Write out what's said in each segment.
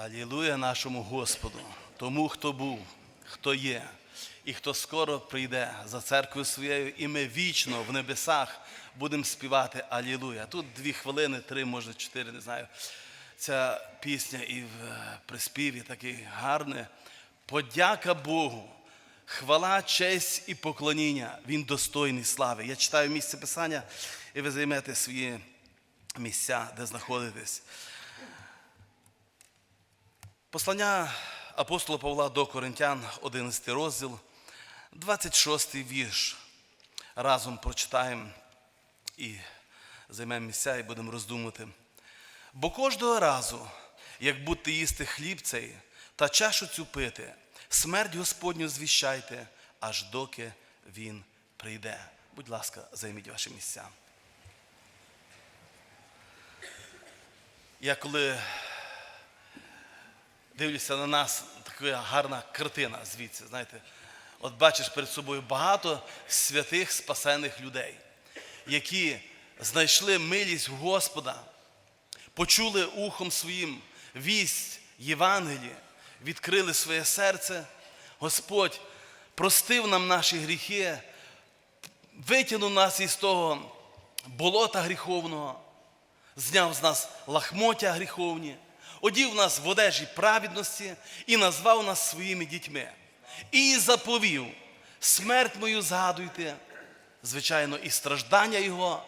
Алілуя нашому Господу, тому, хто був, хто є, і хто скоро прийде за церквою своєю, і ми вічно в небесах будемо співати Алілуя. Тут дві хвилини, три, може, чотири, не знаю. Ця пісня і в е, приспіві такий гарне. Подяка Богу, хвала, честь і поклоніння. Він достойний слави. Я читаю місце Писання, і ви займете свої місця, де знаходитесь. Послання апостола Павла до Коринтян, 11 розділ, 26 вірш. Разом прочитаємо і займемо місця і будемо роздумувати. Бо кожного разу, як будете їсти хліб цей та чашу цю пити, смерть Господню звіщайте, аж доки Він прийде. Будь ласка, займіть ваші місця. Я коли дивлюся на нас, така гарна картина звідси. Знаєте, от бачиш перед собою багато святих спасених людей, які знайшли милість Господа, почули ухом своїм вість Євангелії, відкрили своє серце. Господь простив нам наші гріхи, витягнув нас із того болота гріховного, зняв з нас лахмотя гріховні, одів нас в одежі праведності і назвав нас своїми дітьми. І заповів, смерть мою згадуйте, звичайно, і страждання Його,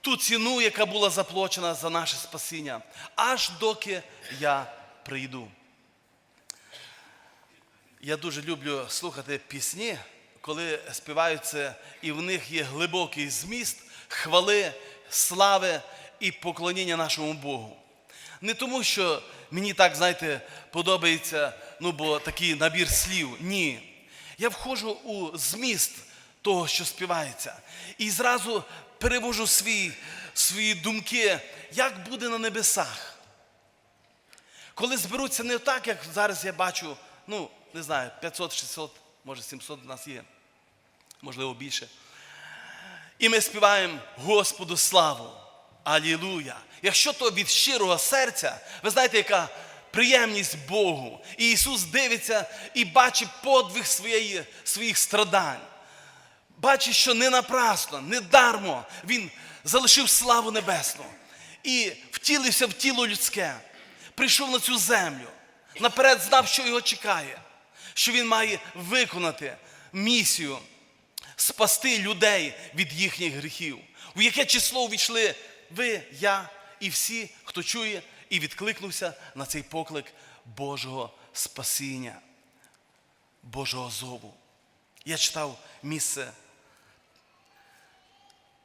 ту ціну, яка була заплачена за наше спасіння, аж доки я прийду. Я дуже люблю слухати пісні, коли співаються, і в них є глибокий зміст хвали, слави і поклоніння нашому Богу. Не тому, що мені так, знаєте, подобається, ну, бо такий набір слів. Ні. Я входжу у зміст того, що співається, і зразу перевожу свої, свої думки, як буде на небесах. Коли зберуться не так, як зараз я бачу, ну, не знаю, 500, 600, може 700 в нас є, можливо більше. І ми співаємо Господу славу. Алілуя! Якщо то від щирого серця, ви знаєте, яка приємність Богу. І Ісус дивиться і бачить подвиг своєї, своїх страдань. Бачить, що не напрасно, не дармо Він залишив славу небесну і втілився в тіло людське, прийшов на цю землю, наперед знав, що його чекає, що він має виконати місію, спасти людей від їхніх гріхів. У яке число увійшли ви, я і всі, хто чує і відкликнувся на цей поклик Божого спасіння, Божого зову. Я читав місце,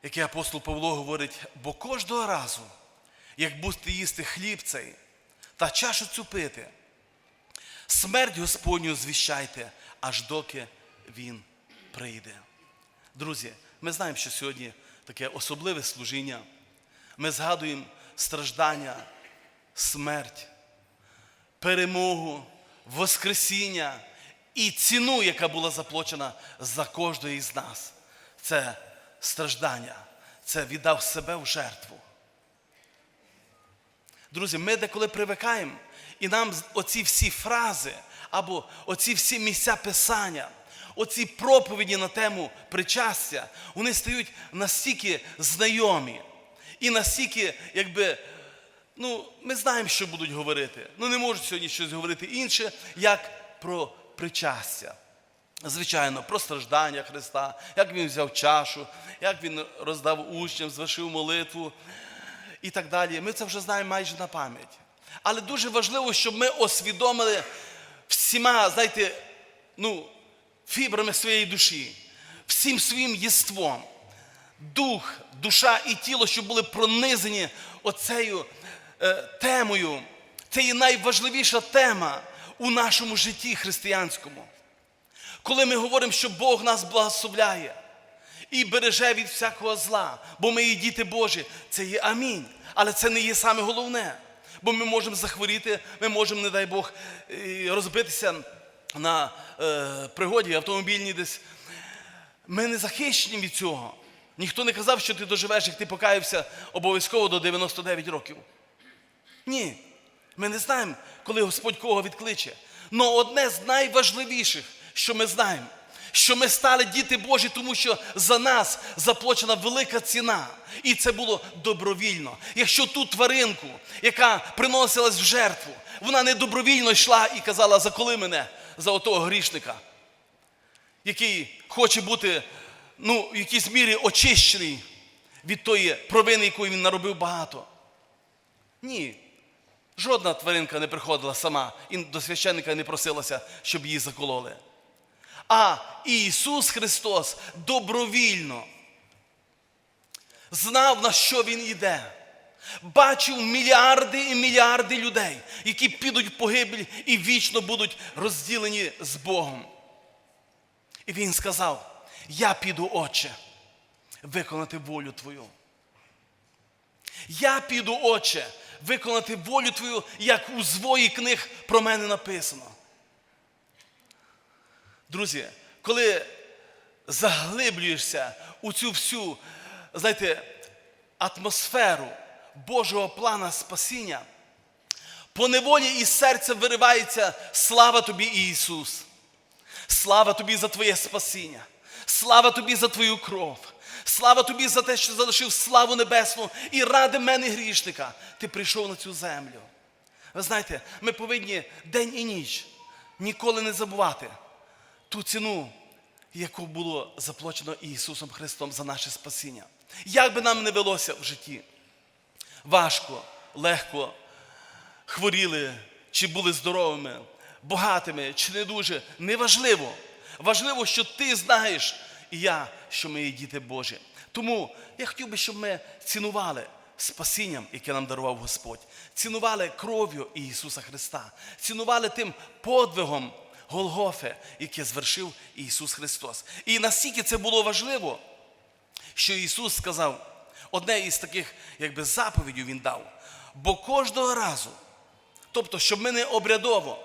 яке апостол Павло говорить, бо кожного разу, як будете їсти хліб цей та чашу цю пити, смерть Господню звіщайте, аж доки Він прийде. Друзі, ми знаємо, що сьогодні таке особливе служіння. Ми згадуємо страждання, смерть, перемогу, Воскресіння і ціну, яка була заплачена за кожного із нас. Це страждання, це віддав себе в жертву. Друзі, ми деколи привикаємо, і нам оці всі фрази або оці всі місця писання, оці проповіді на тему причастя, вони стають настільки знайомі. І настільки, якби, ну, ми знаємо, що будуть говорити. Ну, не можуть сьогодні щось говорити інше, як про причастя. Звичайно, про страждання Христа, як Він взяв чашу, як Він роздав учням, звершив молитву і так далі. Ми це вже знаємо майже на пам'ять. Але дуже важливо, щоб ми освідомили всіма, знаєте, ну, фібрами своєї душі, всім своїм єством дух, душа і тіло, щоб були пронизані оцею е, темою. Це є найважливіша тема у нашому житті християнському. Коли ми говоримо, що Бог нас благословляє і береже від всякого зла, бо ми є діти Божі, це є амінь. Але це не є саме головне. Бо ми можемо захворіти, ми можемо, не дай Бог, розбитися на е, пригоді автомобільній десь. Ми не захищені від цього. Ніхто не казав, що ти доживеш, як ти покаявся обов'язково до 99 років. Ні. Ми не знаємо, коли Господь кого відкличе. Але одне з найважливіших, що ми знаємо, що ми стали діти Божі, тому що за нас заплачена велика ціна. І це було добровільно. Якщо ту тваринку, яка приносилась в жертву, вона не добровільно йшла і казала, заколи мене за отого грішника, який хоче бути ну, в якійсь мірі очищений від тої провини, якої він наробив багато. Ні. Жодна тваринка не приходила сама і до священника не просилася, щоб її закололи. А Ісус Христос добровільно знав, на що Він йде. Бачив мільярди і мільярди людей, які підуть в погибель і вічно будуть розділені з Богом. І Він сказав: Я піду, Отче, виконати волю Твою. Я піду, Отче, виконати волю Твою, як у звої книг про мене написано. Друзі, коли заглиблюєшся у цю всю, знаєте, атмосферу Божого плана спасіння, по неволі із серця виривається слава тобі, Ісус. Слава тобі за Твоє спасіння. Слава тобі за Твою кров. Слава тобі за те, що залишив славу небесну і ради мене грішника. Ти прийшов на цю землю. Ви знаєте, ми повинні день і ніч ніколи не забувати ту ціну, яку було заплачено Ісусом Христом за наше спасіння. Як би нам не велося в житті, важко, легко, хворіли, чи були здоровими, багатими, чи не дуже, неважливо. Важливо, що ти знаєш, і я, що ми є діти Божі. Тому я хотів би, щоб ми цінували спасінням, яке нам дарував Господь, цінували кров'ю Ісуса Христа, цінували тим подвигом Голгофи, яке звершив Ісус Христос. І настільки це було важливо, що Ісус сказав, одне із таких, якби заповідів Він дав, бо кожного разу, тобто, щоб ми не обрядово,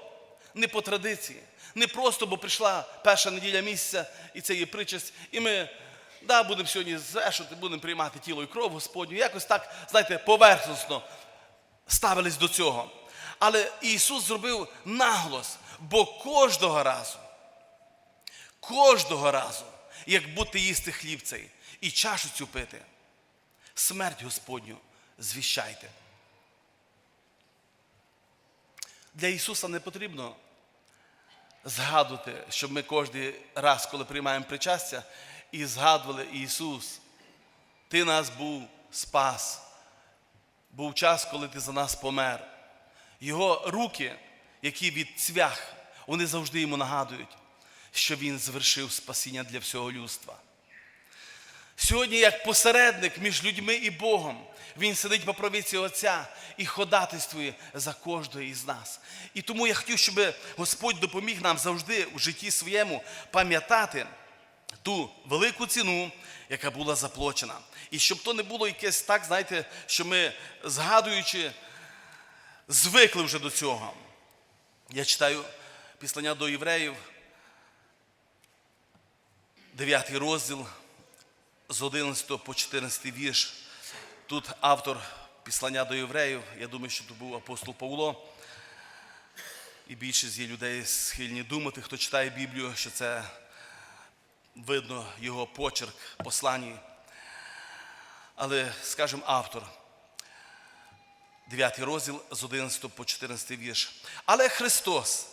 не по традиції, не просто, бо прийшла перша неділя місяця, і це є причасть, і ми да, будемо сьогодні зрешувати, будемо приймати тіло і кров Господню. Якось так, знаєте, поверхносно ставились до цього. Але Ісус зробив наголос, бо кожного разу, кожного разу, як будете їсти хліб цей і чашу цю пити, смерть Господню звіщайте. Для Ісуса не потрібно згадувати, щоб ми кожен раз, коли приймаємо причастя, і згадували Ісус, Ти нас був спас. Був час, коли ти за нас помер. Його руки, які від цвях, вони завжди йому нагадують, що Він звершив спасіння для всього людства. Сьогодні, як посередник між людьми і Богом, Він сидить по правиці Отця і ходатайствує за кожного із нас. І тому я хотів, щоб Господь допоміг нам завжди у житті своєму пам'ятати ту велику ціну, яка була заплачена. І щоб то не було якесь так, знаєте, що ми, згадуючи, звикли вже до цього. Я читаю післання до євреїв, 9 розділ з 11 по 14 вірш. Тут автор післання до євреїв, я думаю, що тут був апостол Павло. І більшість є людей схильні думати, хто читає Біблію, що це видно його почерк посланні. Але, скажімо, автор, 9 розділ з 11 по 14 вірш. Але Христос,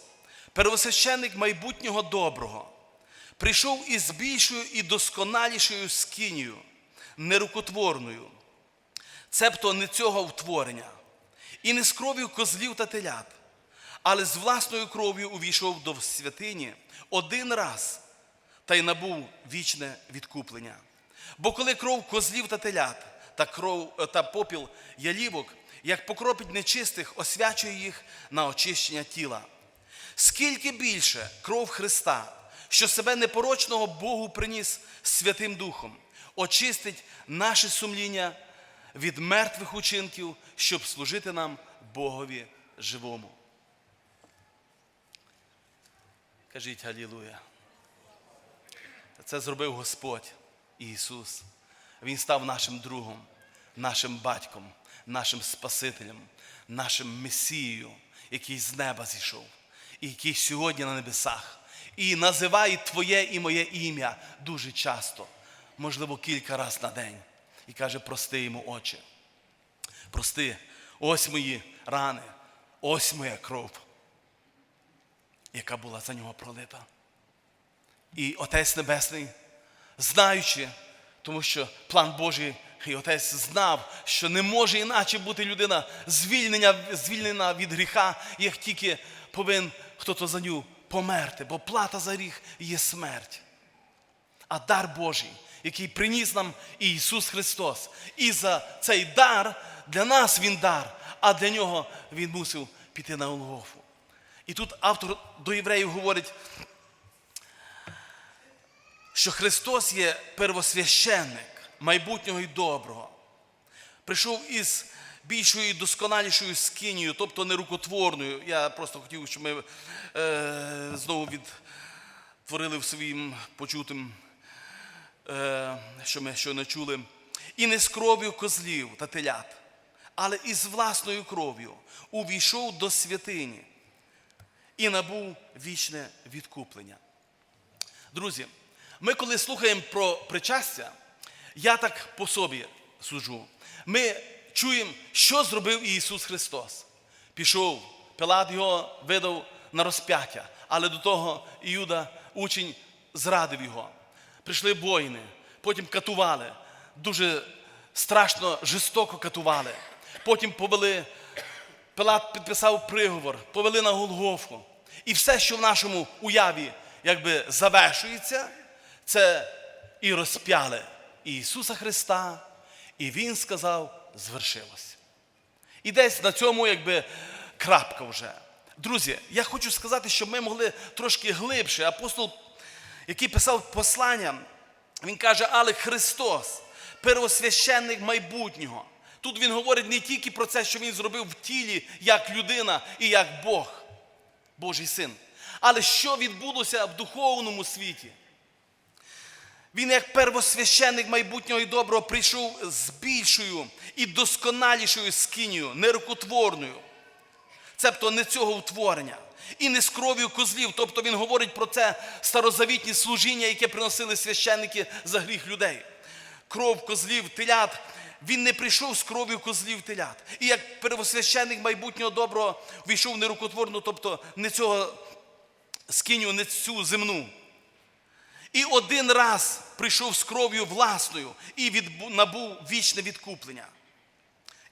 первосвященник майбутнього доброго, прийшов із більшою і досконалішою скинію, нерукотворною, цебто не цього втворення, і не з кров'ю козлів та телят, але з власною кров'ю увійшов до святині один раз та й набув вічне відкуплення. Бо коли кров козлів та телят та кров та попіл ялівок, як покропить нечистих, освячує їх на очищення тіла. Скільки більше кров Христа, що себе непорочного Богу приніс Святим Духом, очистить наше сумління від мертвих учинків, щоб служити нам Богові живому. Кажіть Галілуя. Це зробив Господь Ісус. Він став нашим другом. нашим батьком, нашим Спасителем, нашим Месією, який з неба зійшов, і який сьогодні на небесах, і називає Твоє і моє ім'я дуже часто, можливо, кілька разів на день, і каже, прости йому очі. Прости, ось мої рани, ось моя кров, яка була за нього пролита. І Отець Небесний, знаючи, тому що план Божий і Отець знав, що не може іначе бути людина звільнена, звільнена від гріха, як тільки повинен хто-то за нього померти, бо плата за гріх є смерть. А дар Божий, який приніс нам Ісус Христос. І за цей дар для нас Він дар, а для нього Він мусив піти на Голгофу. І тут автор до євреїв говорить, що Христос є первосвященник майбутнього і доброго. Прийшов із більшою і досконалішою скинією, тобто нерукотворною. Я просто хотів, щоб ми е, знову відтворили в своїм почутим, е, що ми щойно чули. І не з кров'ю козлів та телят, але із власною кров'ю увійшов до святині і набув вічне відкуплення. Друзі, ми коли слухаємо про причастя, я так по собі суджу. Ми чуємо, що зробив Ісус Христос. Пішов, Пилат його видав на розп'яття, але до того Іуда, учень, зрадив його. Прийшли воїни, потім катували, дуже страшно, жорстоко катували. Потім повели, Пилат підписав приговор, повели на Голгофу. І все, що в нашому уяві якби завершується, це і розп'яли Ісуса Христа, і Він сказав, звершилось. І десь на цьому якби крапка вже. Друзі, я хочу сказати, щоб ми могли трошки глибше. Апостол, який писав послання, він каже, але Христос, первосвященник майбутнього. Тут він говорить не тільки про це, що він зробив в тілі як людина і як Бог, Божий син, але що відбулося в духовному світі. Він, як первосвященник майбутнього і доброго, прийшов з більшою і досконалішою скинію, нерукотворною. Цебто не цього утворення. І не з кров'ю козлів. Тобто він говорить про це старозавітні служіння, яке приносили священники за гріх людей. Кров козлів, телят. Він не прийшов з кров'ю козлів телят. І як первосвященник майбутнього доброго війшов нерукотворну, тобто не цього скиню, не цю земну. І один раз прийшов з кров'ю власною і відбу, набув вічне відкуплення.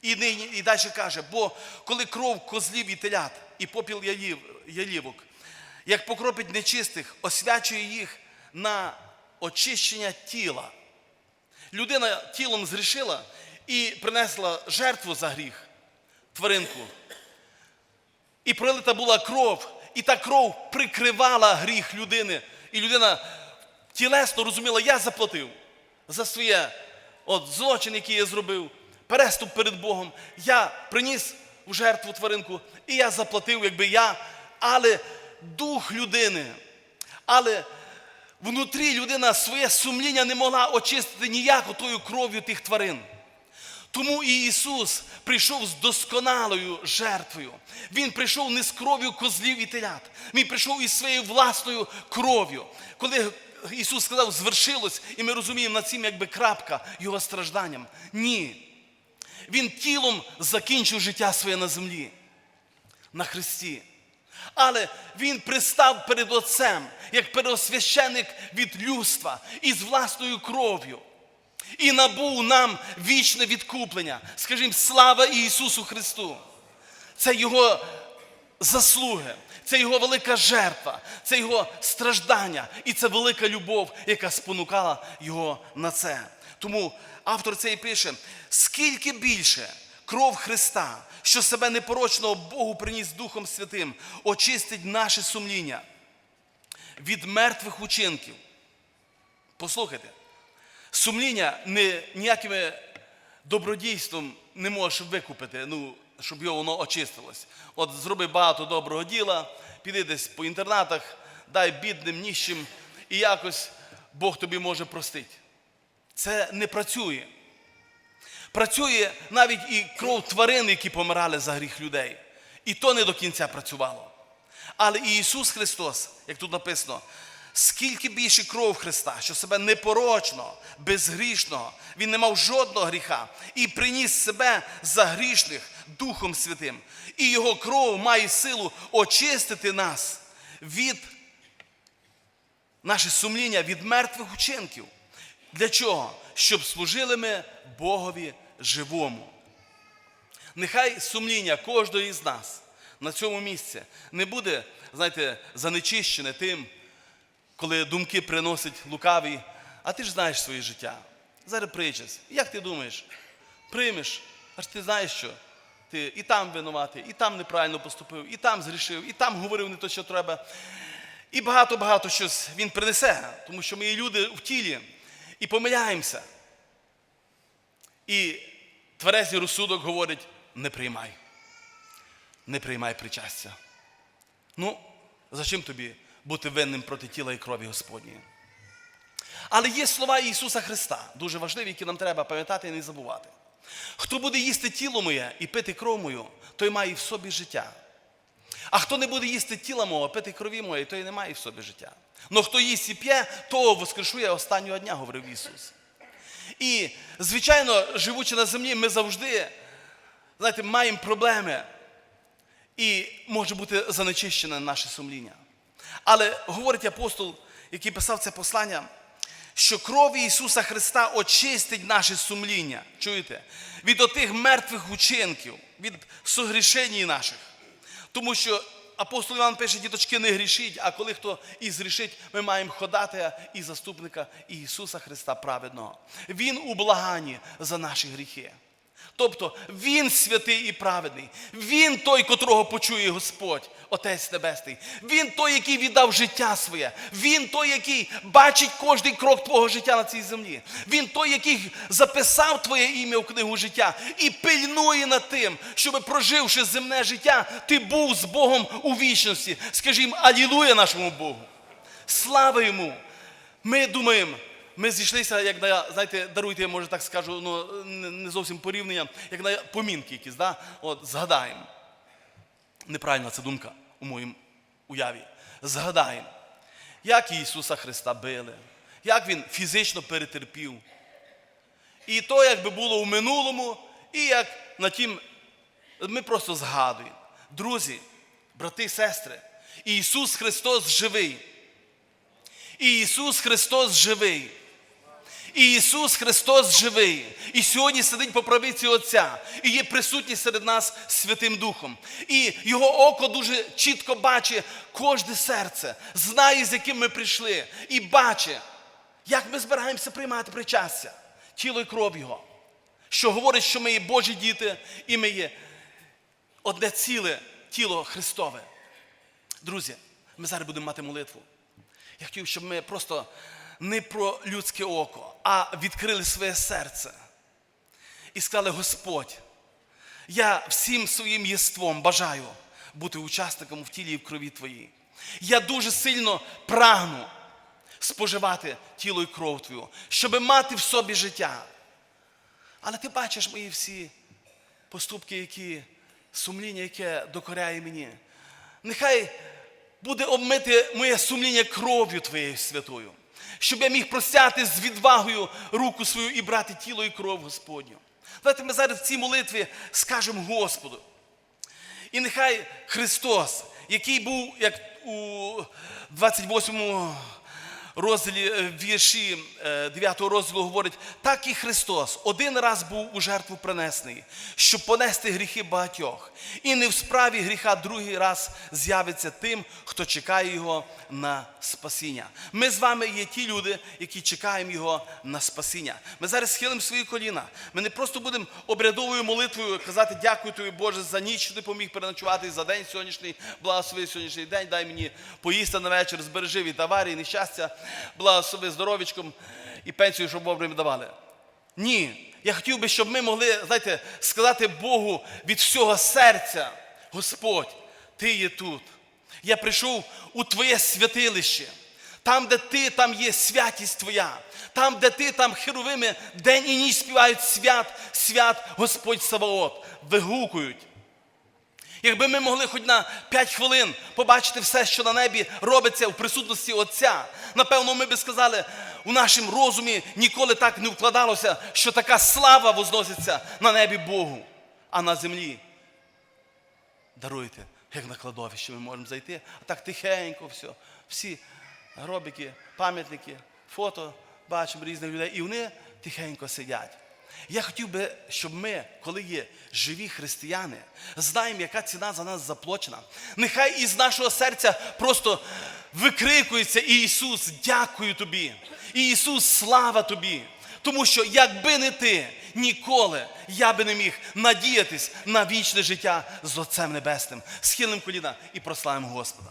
І, нині, і далі каже, бо коли кров козлів і телят, і попіл ялів, ялівок, як покропить нечистих, освячує їх на очищення тіла. Людина тілом згрішила і принесла жертву за гріх, тваринку. І пролита була кров, і та кров прикривала гріх людини. І людина тілесно розуміла, я заплатив за своє от, злочин, який я зробив, переступ перед Богом. Я приніс в жертву тваринку, і я заплатив, якби я, але дух людини, але внутрі людина своє сумління не могла очистити ніяк тою кров'ю тих тварин. Тому і Ісус прийшов з досконалою жертвою. Він прийшов не з кров'ю козлів і телят. Він прийшов із своєю власною кров'ю. Коли Ісус сказав, звершилось, і ми розуміємо над цим якби крапка Його стражданням. Ні. Він тілом закінчив життя своє на землі, на Христі. Але Він пристав перед Отцем, як переосвященик від людства із власною кров'ю. І набув нам вічне відкуплення. Скажімо, слава Ісусу Христу! Це Його заслуги, це Його велика жертва, це Його страждання і це велика любов, яка спонукала Його на це. Тому автор цей пише: скільки більше кров Христа, що себе непорочного Богу приніс Духом Святим, очистить наше сумління від мертвих учинків. Послухайте, сумління не, ніяким добродійством не можеш викупити, ну, щоб його воно очистилось. От зроби багато доброго діла, піди десь по інтернатах, дай бідним, ніщим, і якось Бог тобі може простити. Це не працює. Працює навіть і кров тварин, які помирали за гріх людей. І то не до кінця працювало. Але і Ісус Христос, як тут написано, скільки більше кров Христа, що себе непорочно, безгрішного, Він не мав жодного гріха і приніс себе за грішних Духом Святим. І Його кров має силу очистити нас від наше сумління від мертвих учинків. Для чого? Щоб служили ми Богові живому. Нехай сумління кожного з нас на цьому місці не буде, знаєте, занечищене тим, коли думки приносять лукаві, а ти ж знаєш своє життя. Зараз причась. Як ти думаєш? Приймеш, аж ти знаєш, що ти і там винуватий, і там неправильно поступив, і там згрішив, і там говорив не то, що треба. І багато-багато щось він принесе, тому що ми є люди в тілі і помиляємося. І тверезий розсудок говорить: не приймай. Не приймай причастя. Ну, за чим тобі бути винним проти тіла і крові Господньої? Але є слова Ісуса Христа, дуже важливі, які нам треба пам'ятати і не забувати. Хто буде їсти тіло моє і пити кров мою, той має в собі життя. А хто не буде їсти тіла мого, пити крові моєї, той не має в собі життя. Но хто їсть і п'є, того воскрешу я останнього дня, говорив Ісус. І, звичайно, живучи на землі, ми завжди, знаєте, маємо проблеми. І може бути занечищене наше сумління. Але говорить апостол, який писав це послання, що кров Ісуса Христа очистить наше сумління. Чуєте? Від отих мертвих учинків, від согрішень наших. Тому що апостол Іван пише, діточки, не грішіть, а коли хто і згрішить, ми маємо ходатая і заступника Ісуса Христа праведного. Він у благанні за наші гріхи. Тобто Він святий і праведний. Він той, котрого почує Господь, Отець Небесний. Він той, який віддав життя своє. Він той, який бачить кожний крок твого життя на цій землі. Він той, який записав твоє ім'я в книгу життя і пильнує над тим, щоб, проживши земне життя, ти був з Богом у вічності. Скажімо, алілуя нашому Богу. Слава йому! Ми думаємо. Ми зійшлися, як на, знаєте, даруйте, я може так скажу, ну не зовсім порівняння, як на помінки якісь, да? От, згадаємо. Неправильна це думка у моїм уяві. Згадаємо, як Ісуса Христа били, як Він фізично перетерпів. І то, як би було у минулому, і як на тім, ми просто згадуємо. Друзі, брати і сестри, Ісус Христос живий. І Ісус Христос живий. І Ісус Христос живий. І сьогодні сидить по правиці Отця. І є присутній серед нас Святим Духом. І Його око дуже чітко бачить кожне серце, знає, з яким ми прийшли. І бачить, як ми збираємося приймати причастя, тіло і кров Його. Що говорить, що ми є Божі діти, і ми є одне ціле тіло Христове. Друзі, ми зараз будемо мати молитву. Я хотів, щоб ми просто не про людське око, а відкрили своє серце і сказали: Господь, я всім своїм єством бажаю бути учасником в тілі і в крові Твоїй. Я дуже сильно прагну споживати тіло і кров Твою, щоб мати в собі життя. Але ти бачиш мої всі поступки, які сумління, яке докоряє мені. Нехай буде обмити моє сумління кров'ю Твоєю святою, щоб я міг простяти з відвагою руку свою і брати тіло і кров Господню. Давайте ми зараз в цій молитві скажемо Господу. І нехай Христос, який був, як у 28 розділі е, вірші 9 розділу говорить, так і Христос один раз був у жертву принесений, щоб понести гріхи багатьох. І не в справі гріха другий раз з'явиться тим, хто чекає його на спасіння. Ми з вами є ті люди, які чекаємо його на спасіння. Ми зараз схилимо свої коліна. Ми не просто будемо обрядовою молитвою казати дякую тобі, Боже, за ніч, що ти поміг переночувати за день сьогоднішній, благослови сьогоднішній день, дай мені поїсти на вечір, збережи від аварії, нещастя, благослови здоровічком і пенсію, щоб вовремя давали. Ні. Я хотів би, щоб ми могли, знаєте, сказати Богу від всього серця, Господь, Ти є тут. Я прийшов у Твоє святилище. Там, де ти, там є святість твоя. Там, де ти, там херовими день і ніч співають свят, свят Господь Саваот, вигукують. Якби ми могли хоч на 5 хвилин побачити все, що на небі робиться в присутності Отця, напевно, ми би сказали, у нашому розумі ніколи так не вкладалося, що така слава возноситься на небі Богу, а на землі. Даруйте, як на кладовище ми можемо зайти, а так тихенько все. Всі гробики, пам'ятники, фото бачимо різних людей, і вони тихенько сидять. Я хотів би, щоб ми, коли є живі християни, знаємо, яка ціна за нас заплачена. Нехай із нашого серця просто викрикується Ісус, дякую тобі. Ісус, слава тобі. Тому що якби не ти, ніколи я би не міг надіятись на вічне життя з Отцем Небесним. Схилим коліна і прославимо Господа.